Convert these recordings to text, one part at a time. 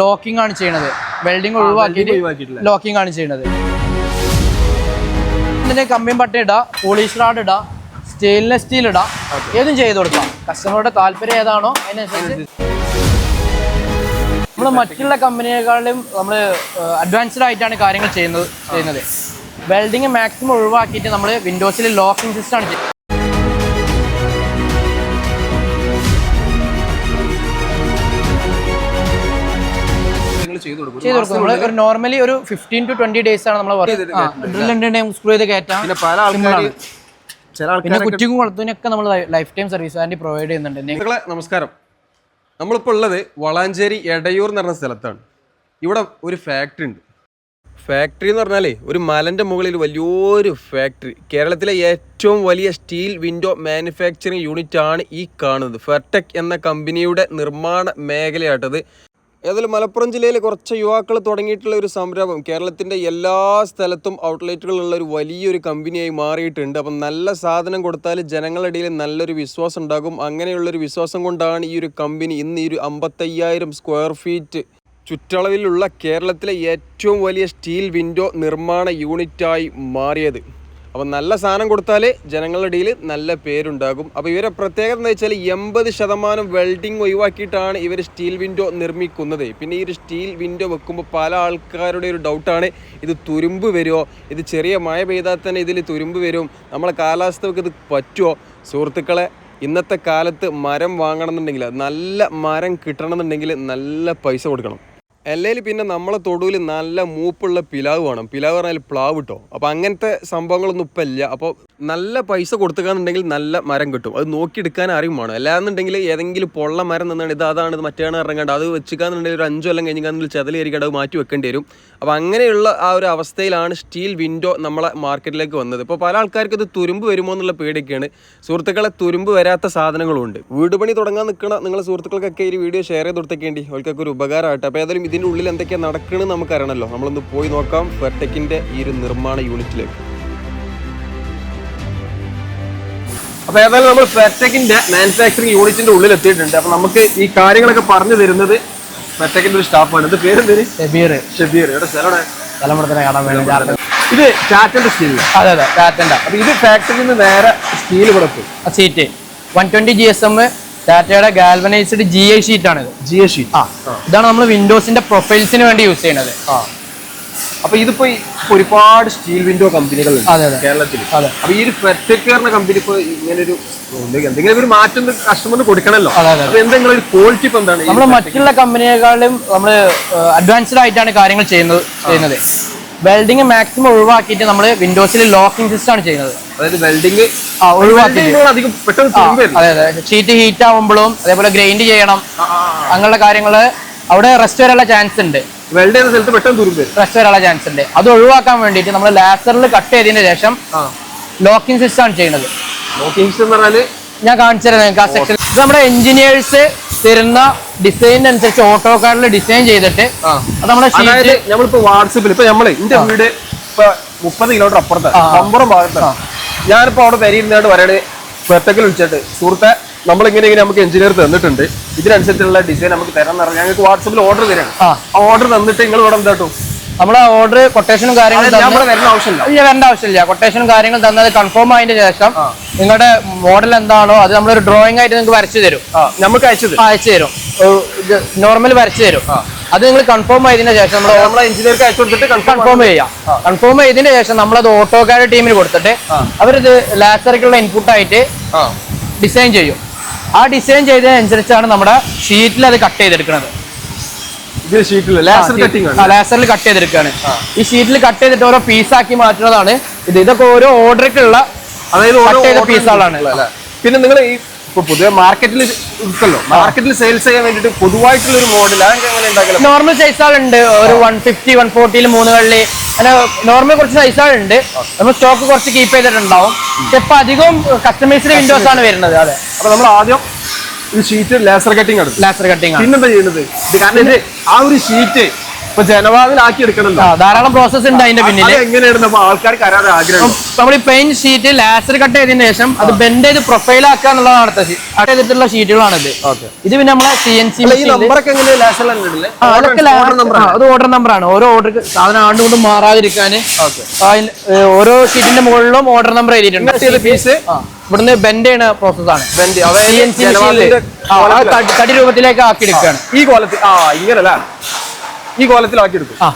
Locking ആണ് ചെയ്യണത്. Welding ഒഴിവാക്കിയിട്ട്. ലോക്കിംഗ് ആണ് ചെയ്യണത്. ഇതിന്റെ കമ്പിയും പട്ട ഇടാം പോളിഷ് റാഡ് ഇടാം സ്റ്റെയിൻലെസ് സ്റ്റീൽ ഇടാം ഏതും ചെയ്ത് കൊടുക്കാം. കസ്റ്റമറുടെ താല്പര്യം ഏതാണോ അതിനനുസരിച്ച്. നമ്മൾ മറ്റുള്ള കമ്പനിയെക്കാളും നമ്മൾ അഡ്വാൻസ്ഡ് ആയിട്ടാണ് കാര്യങ്ങൾ ചെയ്യുന്നത് ചെയ്യുന്നത്. വെൽഡിങ് മാക്സിമം ഒഴിവാക്കിയിട്ട് നമ്മൾ വിൻഡോസിൽ ലോക്കിംഗ് സിസ്റ്റം ആണ് ചെയ്യുന്നത് ചെയ്തു കൊടുക്കും. ചെയ്ത് കൊടുക്കും നമ്മൾ ഒരു നോർമലി ഒരു ഫിഫ്റ്റീൻ ടു ട്വന്റി ഡേയ്സ് ആണ് നമ്മൾ ഡ്രില്ലുണ്ടെങ്കിൽ സ്ക്രൂ ചെയ്ത് കയറ്റാം. പിന്നെ പല പിന്നെ കുറ്റിക്കും കുളത്തിനൊക്കെ നമ്മൾ life time service warranty provide ചെയ്യുന്നുണ്ട്. നമസ്കാരം. നമ്മളിപ്പോൾ ഉള്ളത് വളാഞ്ചേരി എടയൂർ എന്ന് പറഞ്ഞ സ്ഥലത്താണ്. ഇവിടെ ഒരു ഫാക്ടറി ഉണ്ട്. ഫാക്ടറി എന്ന് പറഞ്ഞാലേ ഒരു മലന്റെ മുകളിൽ വലിയൊരു ഫാക്ടറി കേരളത്തിലെ ഏറ്റവും വലിയ സ്റ്റീൽ വിൻഡോ മാനുഫാക്ചറിങ് യൂണിറ്റ് ആണ് ഈ കാണുന്നത്. ഫെർടെക് എന്ന കമ്പനിയുടെ നിർമ്മാണ മേഖലയാട്ടത്. ഏതായാലും മലപ്പുറം ജില്ലയിൽ കുറച്ച് യുവാക്കൾ തുടങ്ങിയിട്ടുള്ള ഒരു സംരംഭം കേരളത്തിന്റെ എല്ലാ സ്ഥലത്തും ഔട്ട്ലെറ്റുകളുള്ള ഒരു വലിയൊരു കമ്പനിയായി മാറിയിട്ടുണ്ട്. അപ്പം നല്ല സാധനം കൊടുത്താൽ ജനങ്ങളിടയിൽ നല്ലൊരു വിശ്വാസം ഉണ്ടാകും. അങ്ങനെയുള്ളൊരു വിശ്വാസം കൊണ്ടാണ് ഈ ഒരു കമ്പനി ഇന്ന് ഈ ഒരു അമ്പത്തയ്യായിരം സ്ക്വയർ ഫീറ്റ് ചുറ്റളവിലുള്ള കേരളത്തിലെ ഏറ്റവും വലിയ സ്റ്റീൽ വിൻഡോ നിർമ്മാണ യൂണിറ്റായി മാറിയത്. അപ്പോൾ നല്ല സാധനം കൊടുത്താലേ ജനങ്ങളുടെ ഇടയിൽ നല്ല പേരുണ്ടാകും. അപ്പോൾ ഇവരെ പ്രത്യേകത എന്ന് വെച്ചാൽ എൺപത് ശതമാനം വെൽഡിങ് ഒഴിവാക്കിയിട്ടാണ് ഇവർ സ്റ്റീൽ വിൻഡോ നിർമ്മിക്കുന്നത്. പിന്നെ ഈ ഒരു സ്റ്റീൽ വിൻഡോ വെക്കുമ്പോൾ പല ആൾക്കാരുടെ ഒരു ഡൗട്ടാണ് ഇത് തുരുമ്പ് വരുമോ ഇത് ചെറിയ മഴ പെയ്താൽ തന്നെ ഇതിൽ തുരുമ്പ് വരും. നമ്മളെ കാലാവസ്ഥക്ക് ഇത് പറ്റുമോ സുഹൃത്തുക്കളെ ഇന്നത്തെ കാലത്ത് മരം വാങ്ങണമെന്നുണ്ടെങ്കിൽ നല്ല മരം കിട്ടണമെന്നുണ്ടെങ്കിൽ നല്ല പൈസ കൊടുക്കണം. അല്ലെങ്കിൽ പിന്നെ നമ്മളെ തൊടുവിൽ നല്ല മൂപ്പുള്ള പിലാവ് വേണം. പിലാവ് പറഞ്ഞാൽ പ്ലാവ് കിട്ടോ അപ്പോൾ അങ്ങനത്തെ സംഭവങ്ങളൊന്നും ഇപ്പം ഇല്ല. അപ്പോൾ നല്ല പൈസ കൊടുത്തുകാന്നുണ്ടെങ്കിൽ നല്ല മരം കിട്ടും. അത് നോക്കിയെടുക്കാൻ അറിയും വേണം. അല്ലാന്നുണ്ടെങ്കിൽ ഏതെങ്കിലും പൊള്ള മരം നിന്നാണ് ഇത് അതാണ് ഇത് മറ്റേതാണ് ഇറങ്ങേണ്ടത് അത് വെച്ചിക്കാന്നുണ്ടെങ്കിൽ ഒരു അഞ്ചു കൊല്ലം കഴിഞ്ഞാൽ ചെതലേരിക്കട അത് മാറ്റി വെക്കേണ്ടി വരും. അപ്പോൾ അങ്ങനെയുള്ള ആ ഒരു അവസ്ഥയിലാണ് സ്റ്റീൽ വിൻഡോ നമ്മളെ മാർക്കറ്റിലേക്ക് വന്നത്. ഇപ്പോൾ പല ആൾക്കാർക്ക് ഇത് തുരുമ്പ് വരുമോ എന്നുള്ള പേടിയൊക്കെയാണ്. സുഹൃത്തുക്കളെ തുരുമ്പ് വരാത്ത സാധനങ്ങളുണ്ട്. വീട് പണി തുടങ്ങാൻ നിൽക്കണ നിങ്ങളെ സുഹൃത്തുക്കൾക്കൊക്കെ ഈ വീഡിയോ ഷെയർ ചെയ്ത് കൊടുത്തേക്കേണ്ടി. അവർക്കൊക്കെ ഒരു ഉപകാരമായിട്ട് അപ്പോൾ ഏതായാലും ഇതിന്റെ ഉള്ളിൽ എന്തൊക്കെയാണ് നടക്കണമെന്ന് നമുക്കറിയണമല്ലോ നമ്മളൊന്ന് പോയി നോക്കാം ഫെർടെക്കിന്റെ ഈ ഒരു നിർമ്മാണ യൂണിറ്റിലേക്ക് അപ്പോൾ ഏതായാലും നമ്മൾ ഫെർടെക്കിന്റെ മാനുഫാക്ചറിങ് യൂണിറ്റിന്റെ ഉള്ളിൽ എത്തിയിട്ടുണ്ട് അപ്പോൾ നമുക്ക് ഈ കാര്യങ്ങളൊക്കെ പറഞ്ഞു തരുന്നത് ഫെർടെക്കിന്റെ ഒരു സ്റ്റാഫാണ്. ഇത് പേരെന്തേര് ഷെബീർ. ഷബീർ. ഇവിടെ സ്ഥലം തലമുറത്തിനെ കാണാൻ വേണ്ടി ഇത് ടാറ്റന്റെ സ്റ്റീൽ. അതെ അതെ ടാറ്റന്റെ അപ്പൊ ഇത് ഫാക്ടറിയിൽ നിന്ന് നേരെ സ്റ്റീൽ കൊടുക്കും ആ sheet. One twenty G S M ടാറ്റയുടെ ഗാൽവനൈസ്ഡ് ജി ഐ ഷീറ്റ് ആണ് ജി ഐ ഷീറ്റ് ആ ഇതാണ് നമ്മൾ വിൻഡോസിന്റെ പ്രൊഫൈൽസിന് വേണ്ടി യൂസ് ചെയ്യുന്നത്. ആ. അപ്പൊ ഇതിപ്പോ ഒരുപാട് സ്റ്റീൽ വിൻഡോ കമ്പനികൾ കേരളത്തിൽ. അപ്പൊ ഈ ഒരു ഫെർടെക്കാറിന്റെ കമ്പനി ഇപ്പൊ ഇങ്ങനെ ഒരു എന്തെങ്കിലും ഒരു മാറ്റം കസ്റ്റമറിന് കൊടുക്കണല്ലോ. അപ്പൊ എന്തെങ്കിലും ഒരു ക്വാളിറ്റി ഇപ്പൊ എന്താണ്? നമ്മൾ മറ്റുള്ള കമ്പനിയെക്കാളും നമ്മൾ അഡ്വാൻസ്ഡ് ആയിട്ടാണ് കാര്യങ്ങൾ ചെയ്യുന്നത് ചെയ്യുന്നത്. വെൽഡിംഗ് മാക്സിമം ഒഴിവാക്കിയിട്ട് നമ്മൾ വിൻഡോസിൽ ലോക്കിംഗ് സിസ്റ്റം ആണ് ചെയ്യുന്നത്. അതായത് വെൽഡിംഗ് അതെ ഷീറ്റ് ഹീറ്റ് ആവുമ്പോഴും അതേപോലെ ഗ്രൈൻഡ് ചെയ്യണം. അങ്ങനെയുള്ള കാര്യങ്ങൾ അവിടെ റെസ്റ്റ് വരാനുള്ള ചാൻസ് ഉണ്ട്. വെൽഡ് ചെയ്ത സ്ഥലത്ത് പെട്ടെന്ന് തുരുമ്പ് പ്രഷർ വരാനുള്ള ചാൻസ് ഉണ്ട്. അത് ഒഴിവാക്കാൻ വേണ്ടിയിട്ട് നമ്മൾ ലാസറിൽ കട്ട് ചെയ്തതിന് ശേഷം ലോക്കിംഗ് സിസ്റ്റം ആണ് ചെയ്യുന്നത്. നോക്കിങ്സ് എന്ന് പറഞ്ഞാൽ ഞാൻ കാണിച്ചു തരാം നിങ്ങൾക്ക് ആ സെക്ഷൻ ഇത് നമ്മുടെ എഞ്ചിനീയേഴ്സ് തരുന്ന ഡിസൈനിനനുസരിച്ച് ഓട്ടോ കാറിൽ ഡിസൈൻ ചെയ്തിട്ട് അത് നമ്മുടെ അതായത് നമ്മളിപ്പോ വാട്സപ്പിൽ ഇപ്പൊ നമ്മൾ എന്റെ വീട് ഇപ്പൊ മുപ്പത് കിലോമീറ്റർ അപ്പുറത്താണ് ആ. അമ്പുറം ഭാഗത്താണ്. ഞാനിപ്പോ അവിടെ പെരിയിരുന്നായിട്ട് പറയണേ പെട്ടക്കിൽ വിളിച്ചിട്ട് സുഹൃത്തെ നമ്മൾ ഇങ്ങനെ ഇങ്ങനെ നമുക്ക് എഞ്ചിനീയർ തന്നിട്ടുണ്ട്. ഇതിനനുസരിച്ചുള്ള ഡിസൈൻ നമുക്ക് തരാൻ പറഞ്ഞാൽ ഞങ്ങൾക്ക് വാട്സപ്പിൽ ഓർഡർ തരാം ഓർഡർ തന്നിട്ട് നിങ്ങൾ ഇവിടെ എന്താട്ടോ നമ്മളെ ഓർഡർ കൊട്ടേഷനും കാര്യങ്ങളും വരേണ്ട ആവശ്യമില്ല. ഇല്ല വരേണ്ട ആവശ്യമില്ല. കൊട്ടേഷനും കാര്യങ്ങളും തന്നത് കൺഫേം ആയതിനു ശേഷം നിങ്ങളുടെ മോഡൽ എന്താണോ അത് നമ്മളൊരു ഡ്രോയിങ് ആയിട്ട് നിങ്ങൾക്ക് വരച്ചു തരും. നമുക്ക് അയച്ചു അയച്ചു തരും. നോർമൽ വരച്ചു തരും. അത് നിങ്ങൾ കൺഫേം ആയതിന് ശേഷം നമ്മൾ നമ്മളെ എഞ്ചിനീയർക്ക് അയച്ചു കൊടുത്തിട്ട് കൺഫേം ചെയ്യാം. കൺഫേം ചെയ്തതിന് ശേഷം നമ്മളത് ഓട്ടോക്കാരുടെ ടീമിന് കൊടുത്തിട്ട് അവരിത് ലാസറിക്കുള്ള ഇൻപുട്ട് ആയിട്ട് ഡിസൈൻ ചെയ്യും. ആ ഡിസൈൻ ചെയ്തതിനനുസരിച്ചാണ് നമ്മുടെ ഷീറ്റിൽ അത് കട്ട് ചെയ്തെടുക്കുന്നത് ലാസറിൽ കട്ട് ചെയ്തെടുക്കുകയാണ്. ഈ ഷീറ്റിൽ കട്ട് ചെയ്തിട്ട് ഓരോ പീസാക്കി മാറ്റുന്നതാണ്. ഇത് ഇതൊക്കെ ഓരോ ഓർഡർക്കുള്ള അതായത് കട്ട് ചെയ്ത പീസുകളാണ്? പിന്നെ നിങ്ങൾ ഈ പുതിയ പൊതുവെ മാർക്കറ്റിൽ ഇരിക്കല്ലോ മാർക്കറ്റിൽ സെയിൽസ് ചെയ്യാൻ വേണ്ടിട്ട് പൊതുവായിട്ടുള്ള ഒരു മോഡൽ അതൊക്കെ എങ്ങനെ ഉണ്ടാക്കല നോർമൽ സൈസുകളുണ്ട് ഒരു വൺ ഫിഫ്റ്റി വൺ ഫോർട്ടിയിൽ മൂന്ന് കള്ളി അങ്ങനെ നോർമൽ കുറച്ച് സൈസുകളുണ്ട് നമ്മൾ സ്റ്റോക്ക് കുറച്ച് കീപ്പ് ചെയ്തിട്ടുണ്ടാവും. പക്ഷെ ഇപ്പൊ അധികവും കസ്റ്റമൈസ്ഡ് വിൻഡോസ് ആണ് വരുന്നത് അതെ. അപ്പൊ നമ്മൾ ആദ്യം ഒരു sheet laser cutting laser cutting പിന്നെന്താ ചെയ്യുന്നത്? കാരണം ആ ഒരു ഷീറ്റ് ഇപ്പൊ ജനവാതിലാക്കി എടുക്കണല്ലോ. ആ, ധാരാളം പ്രോസസ് ഉണ്ട് അതിന്റെ പിന്നിൽ എങ്ങനെയാണ് നമ്മൾ ആൾക്കാർക്ക് അറിയാതെ ആഗ്രഹം? നമ്മൾ ഈ പെയിന്റ് ഷീറ്റ് ലാസർ കട്ട് ചെയ്തതിനു ശേഷം അത് ബെൻഡ് ചെയ്ത് പ്രൊഫൈൽ ആക്കുക എന്നുള്ളതാണ് അടുത്ത കട്ട് ചെയ്തിട്ടുള്ള ഷീറ്റുകളാണിത് ഓക്കെ. ഇത് പിന്നെ നമ്മളെ സി എൻ സി അത് ഓർഡർ നമ്പർ ആണ്. ഓരോ ഓർഡർ സാധനം ആണ്ടുകൊണ്ട് മാറാതിരിക്കാൻ ഓരോ ഷീറ്റിന്റെ മുകളിലും ഓർഡർ നമ്പർ എഴുതിയിട്ടുണ്ട്. പീസ് ഇവിടുന്ന് ബെൻഡ് ചെയ്യുന്ന പ്രോസസ് ആണ്. തടി രൂപത്തിലേക്ക് ആക്കി എടുക്കുകയാണ് ഈ കോലത്തിൽ ആ ഇങ്ങനല്ല? ഈ കോലത്തിലാക്കി എടുക്കും ആ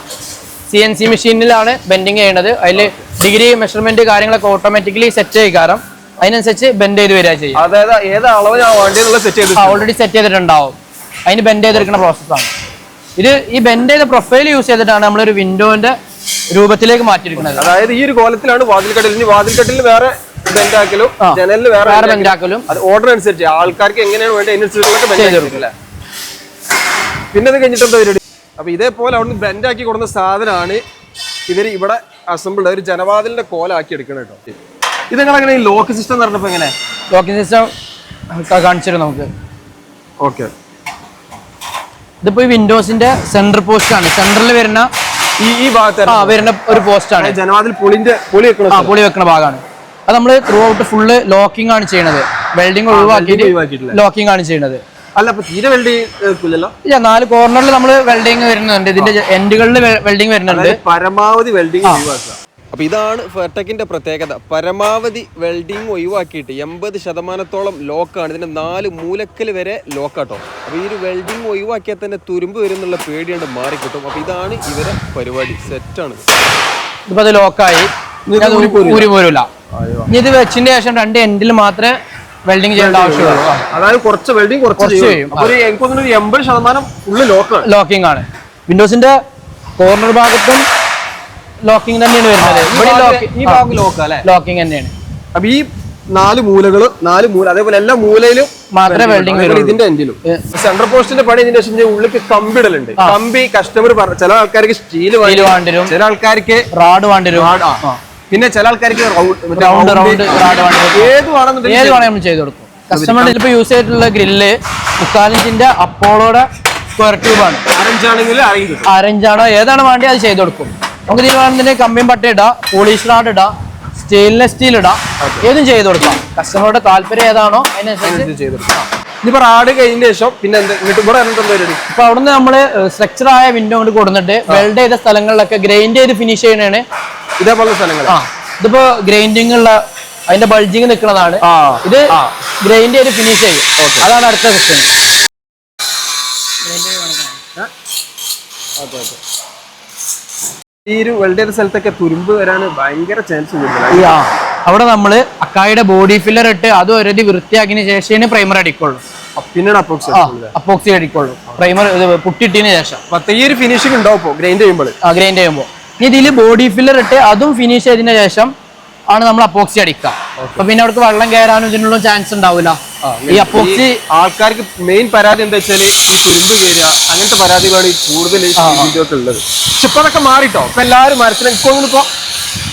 സി എൻ സി മെഷീനിലാണ് ബെൻഡിങ് ചെയ്യുന്നത് അതിൽ ഡിഗ്രി മെഷർമെന്റ് കാര്യങ്ങളൊക്കെ ഓട്ടോമാറ്റിക്കലി സെറ്റ് ചെയ്യിക്കാരം അതിനനുസരിച്ച് ബെൻഡ് ചെയ്ത് വരിക ചെയ്യും. അതായത് ഏത് അളവ് ഞാൻ വേണ്ടിയെന്നുള്ള സെറ്റ് ചെയ്ത് ഓൾറെഡി സെറ്റ് ചെയ്തിട്ടുണ്ടാവും. അതിന് ബെൻഡ് ചെയ്തെടുക്കുന്ന പ്രോസസ്സാണ് ഇത് ഈ ബെൻഡ് ചെയ്ത പ്രൊഫൈൽ യൂസ് ചെയ്തിട്ടാണ് നമ്മളൊരു വിൻഡോന്റെ രൂപത്തിലേക്ക് മാറ്റിയിരിക്കുന്നത് അതായത് ഈ ഒരു കോലത്തിലാണ് വാതിൽക്കട്ടിൽ ഇനി വാതിൽക്കട്ടിൽ വേറെ ബെൻഡ് ആക്കലും ആ. ജനലിൽ വേറെ അത് ഓർഡർ അനുസരിച്ച് ആൾക്കാർക്ക് എങ്ങനെയാണ് വേണ്ടത് അതിനനുസരിച്ചുള്ള ബെൻഡ് പിന്നെ അത് കഴിഞ്ഞിട്ട് എന്താ പരിപാടി? അപ്പൊ ഇതേപോലെ അവിടുന്ന് ബെൻഡ് ആക്കി കൊടുക്കുന്ന സാധനമാണ് ഇവർ ഇവിടെ അസംബിൾഡ് ഒരു ജനവാതിലിന്റെ കോലാക്കി എടുക്കണം കേട്ടോ ഇത് നിങ്ങൾ അങ്ങനെ ലോക്ക് സിസ്റ്റം പറഞ്ഞപ്പോ എങ്ങനെ? ലോക്കിംഗ് സിസ്റ്റം കാണിച്ചിരുന്നു നമുക്ക്. ഓക്കെ ഇതിപ്പോ ഈ വിൻഡോസിന്റെ സെന്റർ പോസ്റ്റ് ആണ്. സെന്ററിൽ വരുന്ന ഈ ഈ ഭാഗത്ത് ആ വരുന്ന ഒരു പോസ്റ്റ് ആണ്. ജനവാതിൽ പുളിന്റെ പുളി വെക്കണം ആ പൊളി വെക്കുന്ന ഭാഗമാണ്. അത് നമ്മൾ ത്രൂ ഔട്ട് ഫുള്ള് ലോക്കിംഗ് ആണ് ചെയ്യണത്. വെൽഡിംഗ് ഒഴിവാക്കിയിട്ട് ഒഴിവാക്കിയിട്ടില്ല. ലോക്കിംഗ് ആണ് ചെയ്യുന്നത് അല്ല അപ്പൊ തീരെ വെൽഡ് ഇല്ലല്ലോ? ഇല്ല നാല് കോർണറിൽ നമ്മൾ വെൽഡിങ് വരുന്നുണ്ട്. ഇതിന്റെ എൻഡുകളിൽ വെൽഡിങ് വരുന്നുണ്ട്. പരമാവധി വെൽഡിങ് ഒഴിവാക്കുക. അപ്പൊ ഇതാണ് ഫെർടെക്കിന്റെ പ്രത്യേകത. പരമാവധി വെൽഡിംഗ് ഒഴിവാക്കിയിട്ട് എൺപത് ശതമാനത്തോളം ലോക്കാണ് ഇതിന്റെ നാല് മൂലക്കൽ വരെ ലോക്കാട്ടോ അപ്പൊ ഈ ഒരു വെൽഡിങ് ഒഴിവാക്കിയാൽ തന്നെ തുരുമ്പ് വരും എന്നുള്ള പേടിയാണ്ട് മാറിക്കിട്ടും. അപ്പൊ ഇതാണ് ഇവരെ പരിപാടി. സെറ്റാണ് ഇപ്പൊ അത് ലോക്കായി. ഊരി പോരൂല. ഇനി ഇത് വെച്ചിന്റെ ശേഷം രണ്ട് എൻഡിൽ മാത്രമേ വെൽഡിങ് ചെയ്യേണ്ട ആവശ്യമുള്ളൂ. അതായത് കുറച്ച് വെൽഡിങ് കുറച്ച് ചെയ്യും. ഒരു എനിക്ക് തോന്നുന്നു ഒരു എൺപത് ശതമാനം ലോക്കാണ് ലോക്കിംഗ് ആണ്. വിൻഡോസിന്റെ കോർണർ ഭാഗത്തും ലോക്കിംഗ് തന്നെയാണ് വരുന്നത്. ഇവിടെ ലോക്ക് ലോക്കിംഗ് തന്നെയാണ്. അപ്പൊ ഈ നാല് മൂലകൾ നാല് മൂല അതേപോലെ എല്ലാ മൂലയിലും മാത്രമേ വെൽഡിംഗ് വരും ഇതിന്റെ എൻഡിലും സെൻട്രൽ പോസ്റ്റിന്റെ പണി ഇതിന്റെ ശേഷം ഉള്ളിൽ കമ്പിടലുണ്ട് കമ്പി കസ്റ്റമർ ചില ആൾക്കാർക്ക് സ്റ്റീൽ വേണ്ടി വരും ചില ആൾക്കാർക്ക് റാഡ് വേണ്ടിരും ആ. പിന്നെ ചില ആൾക്കാർക്ക് റൗണ്ട് റൗണ്ട് ഏത് ഏത് വേണമെങ്കിൽ നമ്മൾ ചെയ്ത് കൊടുക്കും. കസ്റ്റമർ ഇപ്പൊ യൂസ് ചെയ്തിട്ടുള്ള ഗ്രില്ല് മുക്കാലിഞ്ചിന്റെ അപ്പോളോടെ സ്ക്വയർ ട്യൂബ് ആണ്. അരഞ്ചാണെങ്കിൽ അരങ്ങി കിട്ടും. അരഞ്ചാണോ ഏതാണ് വേണ്ടി അത് ചെയ്ത് കൊടുക്കും. നമുക്ക് ഇതിന് വേണമെന്നുണ്ടെങ്കിൽ കമ്പിയും പട്ട ഇടാം പോളിഷ് റാഡ് ഇടാം സ്റ്റെയിൻലെസ് സ്റ്റീൽ ഇടാം ഏതും ചെയ്ത് കൊടുക്കാം. കസ്റ്റമറുടെ താല്പര്യം ഏതാണോ അതിനനുസരിച്ച് ചെയ്ത് കൊടുക്കാം. ഇനിയിപ്പോ റാഡ് കഴിഞ്ഞ ശേഷം പിന്നെ ഇപ്പൊ ഇവിടെ അവിടുന്ന് നമ്മൾ സ്ട്രക്ചർ ആയ വിൻഡോ കൊണ്ട് കൊടുത്തിട്ട് വെൽഡ് ചെയ്ത സ്ഥലങ്ങളിലൊക്കെ ഗ്രൈൻഡ് ചെയ്ത് ഫിനിഷ് ചെയ്യണതാണ് ഇതേപോലെ സ്ഥലങ്ങൾ ഇതിപ്പോ ഗ്രൈൻഡിംഗ് ഉള്ള അതിന്റെ ബൾജിങ് നിൽക്കുന്നതാണ്. ഇത് ഗ്രൈൻഡ് ചെയ്ത് ഫിനിഷ് ചെയ്യും. അതാണ് അടുത്ത സെക്ഷൻ ഈ ഒരു വെൽഡ് ചെയ്ത സ്ഥലത്തൊക്കെ തുരുമ്പ് വരാൻ ഭയങ്കര ചാൻസ് കൂടുതലാണ്. അവിടെ നമ്മൾ അക്കായുടെ ബോഡി ഫില്ലർ ഇട്ട് അത് ഒരുതി വൃത്തിയാക്കിയതിന് ശേഷമേ പ്രൈമർ അടിക്കുള്ളൂ. പിന്നീട് അപ്രോക്സ് ആ അപ്പോക്സി അടിക്കുള്ളൂ. പ്രൈമർ പുട്ടിട്ടിന് പുട്ടിട്ടതിന് ശേഷം ഈ ഒരു ഫിനിഷിംഗ് ഉണ്ടാവും ഗ്രൈൻഡ് ചെയ്യുമ്പോൾ ഗ്രൈൻഡ് ചെയ്യുമ്പോൾ ഇനി ഇതിൽ ബോഡി ഫില്ലർ ഇട്ട് അതും ഫിനിഷ് ചെയ്തതിന് ശേഷം ആണ് നമ്മൾ അപ്പോക്സി അടിക്കുക. അപ്പൊ പിന്നെ അവർക്ക് വെള്ളം കയറാനും ഇതിനുള്ള ചാൻസ് ഉണ്ടാവില്ല ഈ അപ്പോക്സി ആൾക്കാർക്ക് മെയിൻ പരാതി എന്താ വെച്ചാൽ ഈ തുരുമ്പ് കയറുക അങ്ങനത്തെ പരാതികളാണ് ഈ കൂടുതൽ ഉള്ളത്. പക്ഷെ ഇപ്പൊ അതൊക്കെ മാറിട്ടോ? ഇപ്പൊ എല്ലാവരും മരത്തിന് ഇപ്പൊ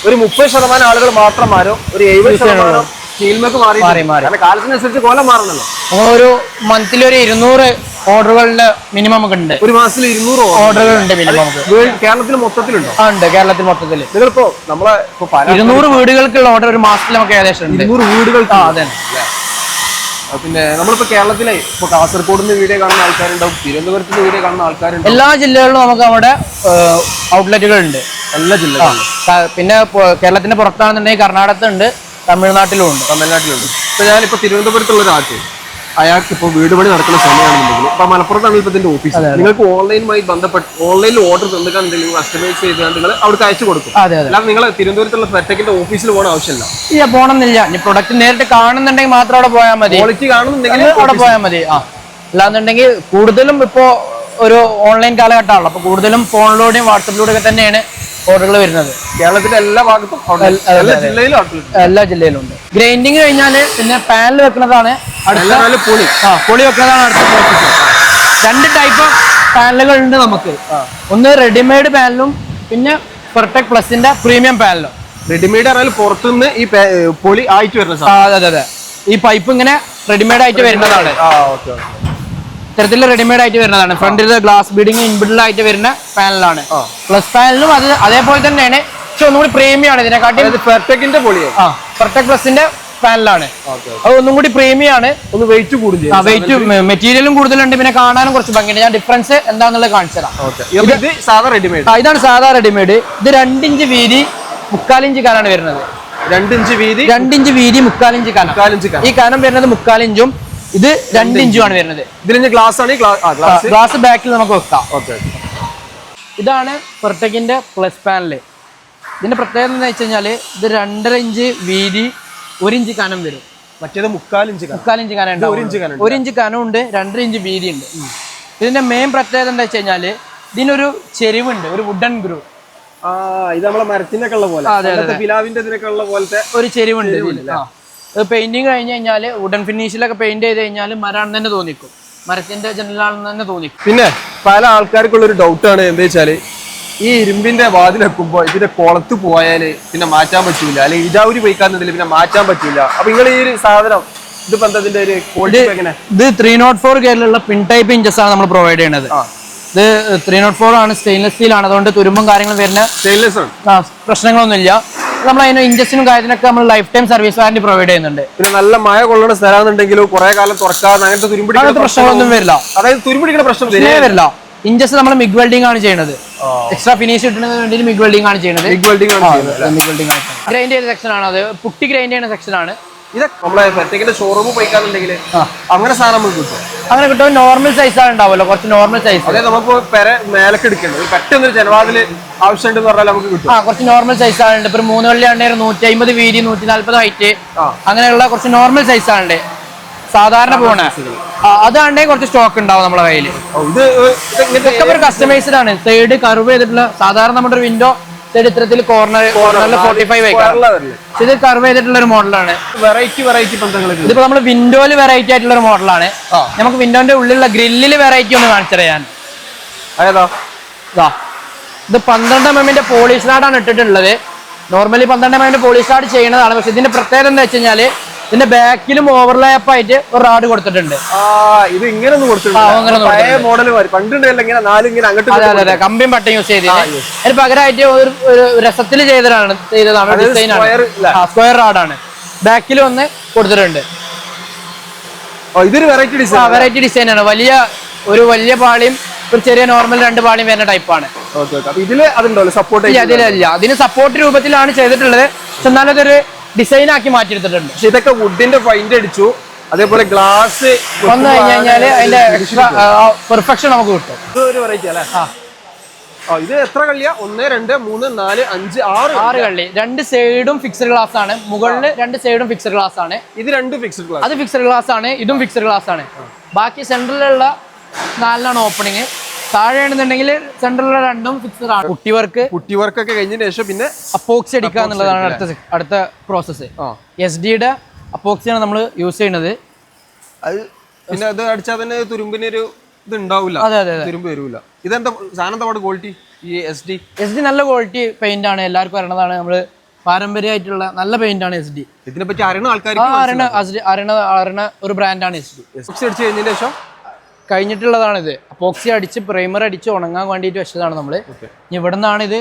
ഒരു മുപ്പത് ശതമാനം ആളുകൾ മാത്രം മാറും. ഒരു എഴുപത് ശതമാനം സ്റ്റീൽമൊക്കെ മാറി മാറി, മാറി. കാലത്തിനനുസരിച്ച് കോലം മാറണല്ലോ. ഒരു മന്തിൽ ഒരു ഇരുന്നൂറ് ഓർഡറുകളുടെ മിനിമം നമുക്ക് ഉണ്ട്. ഒരു മാസത്തിൽ ഇരുന്നൂറ് ഓർഡറുകൾ ഉണ്ട് മിനിമം കേരളത്തിൽ മൊത്തത്തിലുണ്ടോ? ആ ഉണ്ട്. കേരളത്തിൽ മൊത്തത്തിൽ. നിങ്ങളിപ്പോ നമ്മളെ ഇരുന്നൂറ് വീടുകൾക്കുള്ള ഓർഡർ ഒരു മാസത്തിൽ നമുക്ക് ഏകദേശം ഉണ്ട്. ഇരുന്നൂറ് വീടുകൾ ആ അതെ. പിന്നെ നമ്മളിപ്പോ കേരളത്തിലെ ഇപ്പൊ കാസർഗോഡ് നിന്ന് വീഡിയോ കാണുന്ന ആൾക്കാരുണ്ടാവും തിരുവനന്തപുരത്ത് നിന്ന് വീഡിയോ കാണുന്ന ആൾക്കാരുണ്ട് എല്ലാ ജില്ലകളിലും നമുക്ക് അവിടെ ഔട്ട്ലെറ്റുകൾ ഉണ്ട് എല്ലാ ജില്ലകളിലും. പിന്നെ കേരളത്തിന്റെ പുറത്താണെന്നുണ്ടെങ്കിൽ കർണാടകത്തുണ്ട് തമിഴ്നാട്ടിലും ഉണ്ട്. തമിഴ്നാട്ടിലുണ്ട്. ഇപ്പൊ ഞാനിപ്പോ തിരുവനന്തപുരത്തുള്ള ഒരാൾക്ക് അയാൾക്ക് ഇപ്പോൾ വീട് പണി നടക്കുന്ന സമയമാണെന്നുണ്ടെങ്കിൽ ഇപ്പൊ മലപ്പുറത്താണ് ഇപ്പൊ ഇതിന്റെ ഓഫീസ് നിങ്ങൾക്ക് ഓൺലൈനുമായി ബന്ധപ്പെട്ട് ഓൺലൈനിൽ ഓർഡർ തന്നിട്ടുണ്ടെങ്കിൽ കസ്റ്റമൈസ് ചെയ്താൽ നിങ്ങൾ അവിടെ അയച്ചു കൊടുക്കും. അല്ലാതെ നിങ്ങൾ തിരുവനന്തപുരത്തുള്ള ഫെറ്റക്കിന്റെ ഓഫീസിൽ പോകണ ആവശ്യമില്ല. ഇല്ല പോണമെന്നില്ല ഇനി പ്രൊഡക്റ്റ് നേരിട്ട് കാണുന്നുണ്ടെങ്കിൽ മാത്രം അവിടെ പോയാൽ മതി. ക്വാളിറ്റി കാണുന്നുണ്ടെങ്കിൽ അവിടെ പോയാൽ മതി. ആ. അല്ലാന്നുണ്ടെങ്കിൽ കൂടുതലും ഇപ്പോ ഒരു ഓൺലൈൻ കാലഘട്ടമാണല്ലോ. അപ്പൊ കൂടുതലും ഫോണിലൂടെയും വാട്സപ്പിലൂടെ ഒക്കെ തന്നെയാണ് ഓർഡറുകൾ വരുന്നത്. കേരളത്തിലെ എല്ലാ ഭാഗത്തും. എല്ലാ. ജില്ലയിലും എല്ലാ ജില്ലയിലും ഉണ്ട്. ഗ്രൈൻഡിങ് കഴിഞ്ഞാൽ പിന്നെ പാനിൽ വെക്കുന്നതാണ് അടുത്ത എല്ലാ പൊളി. ആ പൊളി വെക്കുന്നതാണ് അടുത്ത രണ്ട് ടൈപ്പ് പാനലുകൾ ഉണ്ട് നമുക്ക്. ഒന്ന് റെഡിമെയ്ഡ് പാനലും പിന്നെ പെർട്ടെക് പ്ലസിന്റെ പ്രീമിയം പാനലും. റെഡിമെയ്ഡ് പറഞ്ഞാൽ പുറത്തുനിന്ന് ഈ പൊളി ആയിട്ട് വരുന്നത് അതെ അതെ ഈ പൈപ്പ് ഇങ്ങനെ റെഡിമെയ്ഡ് ആയിട്ട് വരുന്നതാണ്. ഇത്തരത്തിൽ റെഡിമെയ്ഡ് ആയിട്ട് വരുന്നതാണ്. ഫ്രണ്ടിൽ ഗ്ലാസ് ബീഡിങ് ഇൻബിൾഡ് ആയിട്ട് വരുന്ന പാനലാണ്. പ്ലസ് പാനലും അത് അതേപോലെ തന്നെയാണ്. പക്ഷെ ഒന്നുകൂടി പ്രീമിയം ആണ്. ഇതിനെക്കാട്ടി പെർട്ടെക്കിന്റെ പൊളിയാണ് പെർട്ടെക് പ്ലസിന്റെ പാനലാണ് അത് ഒന്നും കൂടി പ്രീമിയം ആണ് ഒന്ന് വെയിറ്റ് കൂടും ചെയ്യും. വെയിറ്റ് മെറ്റീരിയലും കൂടുതലുണ്ട്. പിന്നെ കാണാനും കുറച്ച് ഭംഗിയുണ്ട്. ഞാൻ ഡിഫറൻസ് എന്താണെന്നുള്ളത് കാണിച്ചു തരാം. ഇത് സാധാ റെഡിമെയ്ഡ് ഇതാണ് സാധാ റെഡിമെയ്ഡ് ഇത് രണ്ടിഞ്ച് വീതി മുക്കാലിഞ്ച് കാലാണ് വരുന്നത്. രണ്ടിഞ്ച് വീതി രണ്ടിഞ്ച് വീതി മുക്കാലിഞ്ച് കാലം മുക്കാലിഞ്ച്. ഈ കനം വരുന്നത് മുക്കാലിഞ്ചും ഇത് രണ്ടിഞ്ചും. ആണ്. വരുന്നത് ഇതിലിഞ്ച് ഗ്ലാസ് ആണ് ഗ്ലാസ് ബാക്കിൽ നമുക്ക് വെക്കാം. ഇതാണ് പെർട്ടക്കിന്റെ പ്ലസ് പാനൽ ഇതിന്റെ പ്രത്യേകത എന്ന് വെച്ച് കഴിഞ്ഞാൽ ഇത് രണ്ടര ഇഞ്ച് വീതി ഒരു ഇഞ്ച് കനം വരും. മറ്റേത് മുക്കാലിഞ്ച് മുക്കാലിഞ്ച് കനം ഉണ്ടാവും. ഒരു ഇഞ്ച് കനം ഒരു ഇഞ്ച് കനം ഉണ്ട് രണ്ടര ഇഞ്ച് വീതി ഉണ്ട്. ഇതിന്റെ മെയിൻ പ്രത്യേകത എന്താ വെച്ച് കഴിഞ്ഞാൽ ഇതിനൊരു ചെരിവുണ്ട് ഒരു വുഡൻ ഗ്രൂ ഇത് നമ്മളെ മരത്തിനൊക്കെ ഉള്ള പോലെ. അതെ, പണ്ടത്തെ പിലാവിന്റെ ഇതിനൊക്കെ ഉള്ള പോലത്തെ ഒരു ചെരിവുണ്ട് പെയിന്റിങ് കഴിഞ്ഞ് കഴിഞ്ഞാൽ വുഡൻ ഫിനിഷിലൊക്കെ പെയിന്റ് ചെയ്ത് കഴിഞ്ഞാൽ മരാണെന്ന് തന്നെ തോന്നിക്കും. മരത്തിന്റെ ജനലാണെന്ന് തന്നെ തോന്നിക്കും. പിന്നെ പല ആൾക്കാർക്കുള്ള ഒരു ഡൗട്ടാണ് എന്താ വെച്ചാൽ ഈ ഇരുമ്പിന്റെ വാതിൽ വെക്കുമ്പോ ഇതിന്റെ കുളത്ത് പോയാൽ പിന്നെ മാറ്റാൻ പറ്റൂല. അല്ലെങ്കിൽ ഇജാവൂരി പോയിക്കാന്നില്ല പിന്നെ മാറ്റാൻ പറ്റൂല. അപ്പൊ നിങ്ങൾ ഈ ഒരു സാധനം ഇതിപ്പോ എന്താ ഇതിന്റെ ഒരു ക്വാളിറ്റി എങ്ങനെ? ഇത് ത്രീ നോട്ട് ഫോർ ഗേറിലുള്ള പിൻ ടൈപ്പ് ഇഞ്ചസ് ആണ് നമ്മൾ പ്രൊവൈഡ് ചെയ്യുന്നത് ഇത് ത്രീ നോട്ട് ഫോർ ആണ് സ്റ്റെയിൻലെസ് സ്റ്റീൽ ആണ്. അതുകൊണ്ട് തുരുമ്പും കാര്യങ്ങളും വരുന്ന സ്റ്റെയിൻലെസ് ആണ്. പ്രശ്നങ്ങളൊന്നുമില്ല. നമ്മൾ അതിന് ഇഞ്ചസിനും കാര്യത്തിനൊക്കെ നമ്മൾ life time service warranty provide ചെയ്യുന്നുണ്ട്. പിന്നെ നല്ല മഴ കൊള്ളണ സ്ഥലമാണെന്നുണ്ടെങ്കിലും കുറെ കാലം തുറക്കാതെ അങ്ങനത്തെ തുരുമ്പിടിക്കുന്ന അങ്ങനത്തെ പ്രശ്നങ്ങളൊന്നും വരില്ല. അതായത് തുരുമ്പിടിക്കുന്ന പ്രശ്നം വരില്ല. ഇഞ്ചസ് നമ്മൾ മിഗ് വെൽഡിംഗ് ആണ് ചെയ്യുന്നത് എക്സ്ട്രാ ഫിനിഷ് കിട്ടുന്നതിന് വേണ്ടി മിഗ് വെൽഡിംഗ് ആണ് ചെയ്യുന്നത് മിഗ് വെൽഡിംഗ്. മിഗ് വെൽഡിംഗ് ആണ് ഗ്രൈൻഡ് ചെയ്ത സെക്ഷൻ ആണ് അത്. പുട്ടി ഗ്രൈൻഡ് ചെയ്യുന്ന സെക്ഷൻ ആണ്. ഇത് നമ്മളെ പ്രത്യേകിച്ച് ഷോറൂമിൽ പോയിക്കാന്നുണ്ടെങ്കിൽ അങ്ങനെ സാധനം നമുക്ക് കിട്ടും. അങ്ങനെ കിട്ടും നോർമൽ സൈസ് ആണ് ഉണ്ടാവുമല്ലോ. കുറച്ച് നോർമൽ സൈസ് അതായത് നമുക്ക് പെര മേലക്ക് എടുക്കേണ്ടത് പെട്ടെന്ന് ഒരു ജനവാതിൽ ആവശ്യമുണ്ടെന്ന് പറഞ്ഞാൽ നമുക്ക് കിട്ടും. ആ കുറച്ച് നോർമൽ സൈസ് ആണ് ഇപ്പൊ മൂന്ന് വള്ളി ആണെങ്കിൽ നൂറ്റി അമ്പത് വീതി നൂറ്റി നാല്പത് ഹൈറ്റ്. അങ്ങനെയുള്ള കുറച്ച് നോർമൽ സൈസ് ആണ് സാധാരണ പോണ. അതാണെങ്കിൽ കുറച്ച് സ്റ്റോക്ക് ഉണ്ടാവും നമ്മുടെ കയ്യിൽ ഇത് ഇത് ഇതൊക്കെ ഒരു കസ്റ്റമൈസ്ഡ് ആണ്. തേർഡ് കർവ് ചെയ്തിട്ടുള്ള സാധാരണ നമ്മുടെ ഒരു വിൻഡോ സൈഡ് ഇത്തരത്തിൽ കോർണർ കോർണറിൽ ഫോർട്ടി ഫൈവ് ഇത് കർവ് ചെയ്തിട്ടുള്ള ഒരു മോഡലാണ് വെറൈറ്റി വെറൈറ്റി ഇതിപ്പോ നമ്മൾ വിൻഡോയിൽ വെറൈറ്റി ആയിട്ടുള്ള ഒരു മോഡലാണ് നമുക്ക് വിൻഡോന്റെ ഉള്ളിലുള്ള ഗ്രില്ലിൽ വെറൈറ്റി ഒന്ന് കാണിച്ചറിയാൻ തരാൻ അതാ ഇതാ ഇത് പന്ത്രണ്ട് എം എമ്മിന്റെ പോളിഷ് നാടാണ് ഇട്ടിട്ടുള്ളത്. നോർമലി പന്ത്രണ്ട് എം എമ്മിന്റെ പോളിഷ് നാട് ചെയ്യുന്നതാണ് പക്ഷെ ഇതിന്റെ പ്രത്യേകത എന്താ വെച്ച് കഴിഞ്ഞാൽ ഇതിന്റെ ബാക്കിലും ഓവർലാപ്പ് ആയിട്ട് ഒരു റാഡ് കൊടുത്തിട്ടുണ്ട്. ഇത് ഇങ്ങനെ ഒന്ന് കൊടുത്തിട്ടുണ്ട് മോഡൽ പണ്ടുണ്ടല്ലോ ഇങ്ങനെ നാലും ഇങ്ങനെ അങ്ങോട്ട് കമ്പിയും പട്ടയും യൂസ് ചെയ്ത്. അതിന് പകരമായിട്ട് ഒരു രസത്തിൽ ചെയ്തതാണ് ചെയ്തതാണ് ഡിസൈൻ സ്ക്വയർ റാഡാണ് ബാക്കിൽ ഒന്ന് കൊടുത്തിട്ടുണ്ട്. ഇതൊരു വെറൈറ്റി ഡിസൈൻ വെറൈറ്റി ഡിസൈൻ ആണ്. വലിയ ഒരു വലിയ പാളിയും ഒരു ചെറിയ നോർമൽ രണ്ട് പാളിയും വരുന്ന ടൈപ്പാണ് ഇതിൽ അതുണ്ടല്ലോ സപ്പോർട്ട് ഇതിലല്ല അതിലല്ല. അതിന് സപ്പോർട്ട് രൂപത്തിലാണ് ചെയ്തിട്ടുള്ളത്. പക്ഷെ എന്നാലും അതൊരു ഡിസൈൻ ആക്കി മാറ്റിയെടുത്തിട്ടുണ്ട്. പക്ഷെ ഇതൊക്കെ വുഡിന്റെ ഫൈൻഡ് അടിച്ചു. അതേപോലെ ഗ്ലാസ് വന്നു കഴിഞ്ഞ് കഴിഞ്ഞാൽ അതിന്റെ എക്സ്ട്രാ പെർഫെക്ഷൻ നമുക്ക് കിട്ടും. ഇത് ഒരു വെറൈറ്റി അല്ലേ? ആ. ഇത് എത്ര കള്ളിയ? ഒന്ന് രണ്ട് മൂന്ന് നാല് അഞ്ച് ആറ് ആറ് കള്ളി. രണ്ട് സൈഡും ഫിക്സഡ് ഗ്ലാസ് ആണ്. മുകളിൽ രണ്ട് സൈഡും ഫിക്സഡ് ഗ്ലാസ് ആണ്. ഇത് രണ്ട് ഫിക്സഡ് ഗ്ലാസ് അത് ഫിക്സഡ് ഗ്ലാസ് ആണ്. ഇതും ഫിക്സഡ് ഗ്ലാസ് ആണ്. ബാക്കി സെന്ററിലുള്ള നാലിനാണ് ഓപ്പണിങ് താഴെയാണെന്നുണ്ടെങ്കിൽ സെൻട്രലിലെ രണ്ടും ഫിക്സഡ് ആണ് കുട്ടി വർക്ക് കുട്ടി വർക്ക് ഒക്കെ കഴിഞ്ഞതിന് ശേഷം പിന്നെ അപ്പോക്സി അടിക്കുക എന്നുള്ളതാണ് അടുത്ത അടുത്ത പ്രോസസ്സ് ആ. എസ് ഡിയുടെ അപ്പോക്സിയാണ് നമ്മൾ യൂസ് ചെയ്യുന്നത്. അത് പിന്നെ അത് അടിച്ചാൽ തന്നെ തുരുമ്പിന് ഒരു ഇത് ഉണ്ടാവില്ല അതെ അതെ. തുരുമ്പ് വരൂല. ഇതെന്താ സാധനം എന്താ ക്വാളിറ്റി ഈ എസ് ഡി എസ് ഡി നല്ല ക്വാളിറ്റി പെയിന്റ് ആണ്. എല്ലാവർക്കും അറിയണതാണ് നമ്മൾ പാരമ്പര്യമായിട്ടുള്ള നല്ല പെയിന്റ് ആണ് എസ് ഡി ഇതിനെ പറ്റി അറിയണ ആൾക്കാർ അറിയണ അറിയണ അറിയണ ഒരു ബ്രാൻഡാണ് എസ് ഡി എസ് അടിച്ച് കഴിഞ്ഞതിന് ശേഷം? കഴിഞ്ഞിട്ടുള്ളതാണിത്. അപ്പോക്സി അടിച്ച് പ്രൈമർ അടിച്ച് ഉണങ്ങാൻ വേണ്ടിയിട്ട് വെച്ചതാണ് നമ്മൾ ഇനി ഇവിടെ നിന്നാണ് ഇത്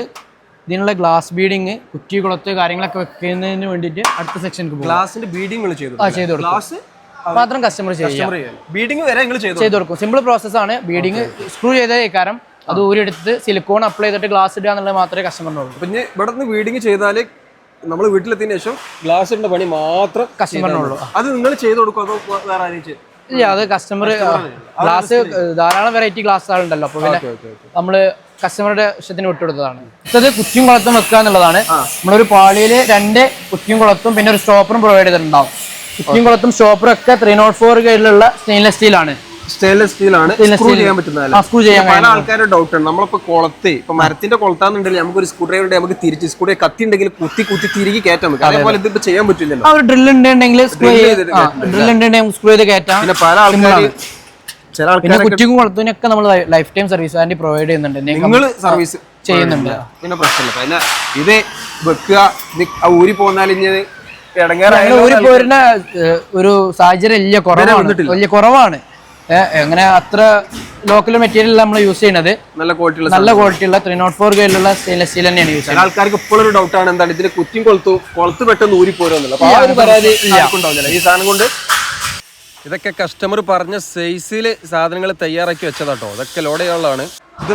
ഇതിനുള്ള ഗ്ലാസ് ബീഡിങ് കുറ്റി കുളത്ത് കാര്യങ്ങളൊക്കെ വെക്കുന്നതിന് വേണ്ടിയിട്ട് അടുത്ത പോകും ഗ്ലാസിന്റെ ബീഡിംഗ് ചെയ്തു ആ ചെയ്ത് കൊടുക്കും. ഗ്ലാസ് മാത്രം കസ്റ്റമർ ബീഡിങ് വരെ ചെയ്തു കൊടുക്കും. സിമ്പിൾ പ്രോസസ്സാണ് ബീഡിങ് സ്ക്രൂ ചെയ്ത കാരണം അത് ഊരെടുത്ത് സിലിക്കോൺ അപ്ലൈ ചെയ്തിട്ട് ഗ്ലാസ് ഇടുക എന്നുള്ളത് മാത്രമേ കസ്റ്റമറിനുള്ളൂ പിന്നെ ഇവിടെ നിന്ന് ബീഡിങ് ചെയ്താൽ നമ്മൾ വീട്ടിലെത്തിയതിനു ശേഷം ഗ്ലാസിന്റെ പണി മാത്രം കസ്റ്റമറിനുള്ളൂ അത് നിങ്ങൾ ചെയ്തു കൊടുക്കും അതോ വേറെ ആരെയും ഇല്ല അത് കസ്റ്റമർ ഗ്ലാസ് ധാരാളം വെറൈറ്റി ഗ്ലാസ് അപ്പൊ പിന്നെ നമ്മൾ കസ്റ്റമറുടെ ഇഷ്ടത്തിന് വിട്ടുകൊടുത്തതാണ്. അത് കുറ്റിയും കുളത്തും വെക്കുക എന്നുള്ളതാണ്. നമ്മളൊരു പാളിയിൽ രണ്ട് കുറ്റിയും കുളത്തും പിന്നെ ഒരു സ്റ്റോപ്പറും പ്രൊവൈഡ് ചെയ്തിട്ടുണ്ടാവും. കുറ്റിയും കുളത്തും സ്റ്റോപ്പറും ഒക്കെ ത്രീ നോട്ട് ഫോർ കയ്യിലുള്ള സ്റ്റെയിൻലെസ് സ്റ്റീൽ ആണ്. സ്റ്റെയിൻലെസ് സ്റ്റീൽ ആണ് സ്ക്രൂ ചെയ്യാൻ പറ്റുന്നതല്ല സ്ക്രൂ ചെയ്യാൻ പല ആൾക്കാരുടെ ഡൗട്ട് ആണ്. നമ്മളിപ്പോ കുളത്ത് ഇപ്പൊ മരത്തിന്റെ കുളത്താന്നുണ്ടെങ്കിൽ നമുക്ക് ഒരു സ്ക്രൂ ഡ്രൈവർ നമുക്ക് തിരിച്ച് സ്ക്രൂ ഡ്രൈവർ കത്തി ഉണ്ടെങ്കിൽ കുത്തി കുത്തി തിരികെ കയറ്റാൻ പറ്റും. അതേപോലെ ഇതിപ്പോ ചെയ്യാൻ പറ്റില്ലല്ലോ. ഒരു ഡ്രിൽ ഉണ്ടെങ്കിൽ സ്ക്രൂ ഡ്രിൽ ഉണ്ടെങ്കിൽ സ്ക്രൂ ചെയ്ത് കയറ്റാം. പിന്നെ പല ആൾക്കാർ ചില ആൾക്കാർ കുറ്റിക്കും കുളത്തിനൊക്കെ നമ്മൾ life time service warranty provide ചെയ്യുന്നുണ്ട്. നിങ്ങൾ സർവീസ് ചെയ്യുന്നുണ്ട്. പിന്നെ പ്രശ്നമില്ല. പിന്നെ ഇത് വെക്കുക ഇത് ഊരി പോന്നാൽ ഇനി ഊരി പോരുന്ന ഒരു സാഹചര്യം വലിയ കുറവാണ്. വലിയ കുറവാണ്. എങ്ങനെ അത്ര ലോക്കൽ മെറ്റീരിയൽ നമ്മൾ യൂസ് ചെയ്യുന്നത്. നല്ല ക്വാളിറ്റി ഉള്ള നല്ല ക്വാളിറ്റി ഉള്ള ത്രീ നോട്ട് ഫോർ ഗെയിലുള്ള സ്റ്റെയിൻലെസ് സ്റ്റീൽ തന്നെയാണ് യൂസ് ചെയ്യുന്നത്. ആൾക്കാർക്ക് ഇപ്പോഴൊരു ആണ് എന്താണ് ഇതിന് കുറ്റിയും കൊളുത്തു കൊളുത്ത് പെട്ടെന്ന് ഊരി അപ്പൊ ആ ഒരു പരാതി ആർക്കും ഉണ്ടാവില്ല. ഈ സാധനം കൊണ്ട് ഇതൊക്കെ കസ്റ്റമർ പറഞ്ഞ സൈസിൽ സാധനങ്ങൾ തയ്യാറാക്കി വെച്ചതാട്ടോ. അതൊക്കെ ലോഡ് ചെയ്യാനുള്ളതാണ്.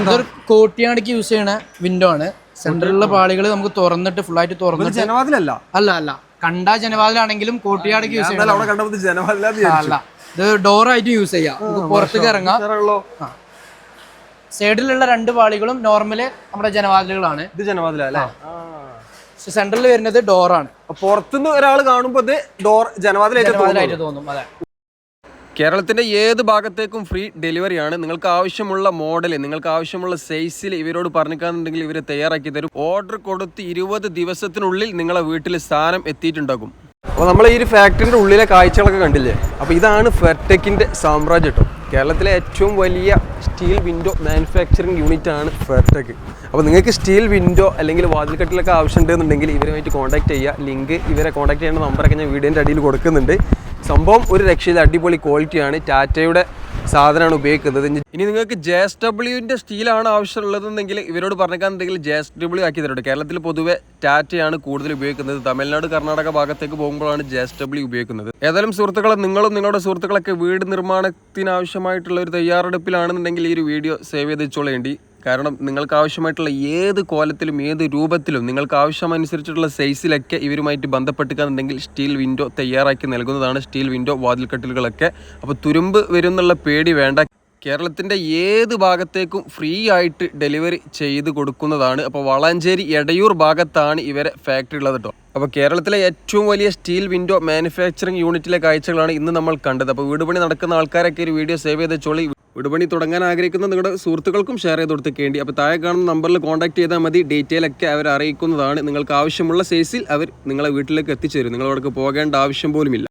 ഇതൊരു കോട്ടിയാടിക്ക് യൂസ് ചെയ്യണ വിൻഡോ ആണ്. സെൻട്രലിലുള്ള പാളികൾ നമുക്ക് തുറന്നിട്ട് ഫുൾ ആയിട്ട് തുറന്നിട്ട് ജനവാതിലല്ല. അല്ല അല്ല. കണ്ട ജനവാതിലാണെങ്കിലും കോട്ടിയാടിക്ക് യൂസ് ചെയ്യണം അവിടെ കണ്ടപ്പോൾ ജനവാതിലല്ല ഇത് ഡോറായിട്ട് യൂസ് ചെയ്യാം. പുറത്തേക്ക് ഇറങ്ങാം. സൈഡിലുള്ള രണ്ട് പാളികളും നോർമൽ നമ്മുടെ ജനവാതിലുകളാണ്. ഇത് ജനവാതിലല്ലേ സെന്ററിൽ വരുന്നത് ഡോറാണ് പുറത്തുനിന്ന് ഒരാൾ കാണുമ്പോൾ ഇത് ഡോർ ജനവാതിലായിട്ട് ജനവാതിലായിട്ട് തോന്നും അതെ. കേരളത്തിന്റെ ഏത് ഭാഗത്തേക്കും ഫ്രീ ഡെലിവറിയാണ് നിങ്ങൾക്ക് ആവശ്യമുള്ള മോഡൽ നിങ്ങൾക്ക് ആവശ്യമുള്ള സൈസിൽ ഇവരോട് പറഞ്ഞിക്കാന്നുണ്ടെങ്കിൽ ഇവരെ തയ്യാറാക്കി തരും. ഓർഡർ കൊടുത്ത് ഇരുപത് ദിവസത്തിനുള്ളിൽ നിങ്ങളെ വീട്ടിൽ സ്ഥാനം എത്തിയിട്ടുണ്ടാകും. അപ്പോൾ നമ്മൾ ഈ ഒരു ഫാക്ടറിന്റെ ഉള്ളിലെ കാഴ്ചകളൊക്കെ കണ്ടില്ലേ? അപ്പോൾ ഇതാണ് ഫെർടെക്കിന്റെ സാമ്രാജ്യം കേട്ടോ കേരളത്തിലെ ഏറ്റവും വലിയ സ്റ്റീൽ വിൻഡോ മാനുഫാക്ചറിങ് യൂണിറ്റ് ആണ് ഫെർടെക് അപ്പോൾ നിങ്ങൾക്ക് സ്റ്റീൽ വിൻഡോ അല്ലെങ്കിൽ വാതിൽക്കെട്ടിലൊക്കെ ആവശ്യമുണ്ടെന്നുണ്ടെങ്കിൽ ഇവരുമായിട്ട് കോൺടാക്ട് ചെയ്യുക. ലിങ്ക് ഇവരെ കോൺടാക്ട് ചെയ്യേണ്ട നമ്പറൊക്കെ ഞാൻ വീഡിയോന്റെ അടിയിൽ കൊടുക്കുന്നുണ്ട്. സംഭവം ഒരു രക്ഷയില്ല അടിപൊളി ക്വാളിറ്റിയാണ് ടാറ്റയുടെ സാധനമാണ് ഉപയോഗിക്കുന്നത്. ഇനി- നിങ്ങൾക്ക് ജെ എസ് ഡബ്ല്യുവിന്റെ സ്റ്റീലാണ് ആവശ്യമുള്ളതെന്നെങ്കിൽ ഇവരോട് പറഞ്ഞേക്കാന്നുണ്ടെങ്കിൽ ജെ എസ് ഡബ്ല്യു ആക്കി തരട്ടെ. കേരളത്തിൽ പൊതുവെ ടാറ്റയാണ് കൂടുതൽ ഉപയോഗിക്കുന്നത്. തമിഴ്നാട് കർണാടക ഭാഗത്തേക്ക് പോകുമ്പോഴാണ് ജെ എസ് ഡബ്ല്യു ഉപയോഗിക്കുന്നത്. ഏതായാലും സുഹൃത്തുക്കളെ നിങ്ങളും നിങ്ങളുടെ സുഹൃത്തുക്കളൊക്കെ വീട് നിർമ്മാണത്തിനാവശ്യമായിട്ടുള്ള ഒരു തയ്യാറെടുപ്പിലാണെന്നുണ്ടെങ്കിൽ ഈ ഒരു വീഡിയോ സേവ് ചെയ്ത് വെച്ചോളേണ്ടി. കാരണം നിങ്ങൾക്ക് ആവശ്യമായിട്ടുള്ള ഏത് കോലത്തിലും ഏത് രൂപത്തിലും നിങ്ങൾക്ക് ആവശ്യമനുസരിച്ചിട്ടുള്ള സൈസിലൊക്കെ ഇവരുമായിട്ട് ബന്ധപ്പെട്ടുകയെന്നുണ്ടെങ്കിൽ സ്റ്റീൽ വിൻഡോ തയ്യാറാക്കി നൽകുന്നതാണ് സ്റ്റീൽ വിൻഡോ വാതിൽക്കട്ടിലുകളൊക്കെ. അപ്പോൾ തുരുമ്പ് വരുന്നുള്ള പേടി വേണ്ട. കേരളത്തിന്റെ ഏത് ഭാഗത്തേക്കും ഫ്രീ ആയിട്ട് ഡെലിവറി ചെയ്ത് കൊടുക്കുന്നതാണ്. അപ്പോൾ വളാഞ്ചേരി എടയൂർ ഭാഗത്താണ് ഇവരെ ഫാക്ടറി ഉള്ളത് കേട്ടോ അപ്പോൾ കേരളത്തിലെ ഏറ്റവും വലിയ സ്റ്റീൽ വിൻഡോ മാനുഫാക്ചറിങ് യൂണിറ്റിലെ കാഴ്ചകളാണ് ഇന്ന് നമ്മൾ കണ്ടത്. അപ്പോൾ വീട് പണി നടക്കുന്ന ആൾക്കാരൊക്കെ ഒരു വീഡിയോ സേവ് ചെയ്ത് ചോളി പണി തുടങ്ങാൻ ആഗ്രഹിക്കുന്ന നിങ്ങളുടെ സുഹൃത്തുക്കൾക്കും ഷെയർ ചെയ്ത് കൊടുത്തേക്കേണ്ടി അപ്പോൾ താഴെ കാണുന്ന നമ്പറിൽ കോൺടാക്ട് ചെയ്താൽ മതി. ഡീറ്റെയിൽ ഒക്കെ അവർ അറിയിക്കുന്നതാണ്. നിങ്ങൾക്ക് ആവശ്യമുള്ള സൈസിൽ അവർ നിങ്ങളെ വീട്ടിലേക്ക് എത്തിച്ചേരും. നിങ്ങളവിടേക്ക് പോകേണ്ട ആവശ്യം പോലുമില്ല.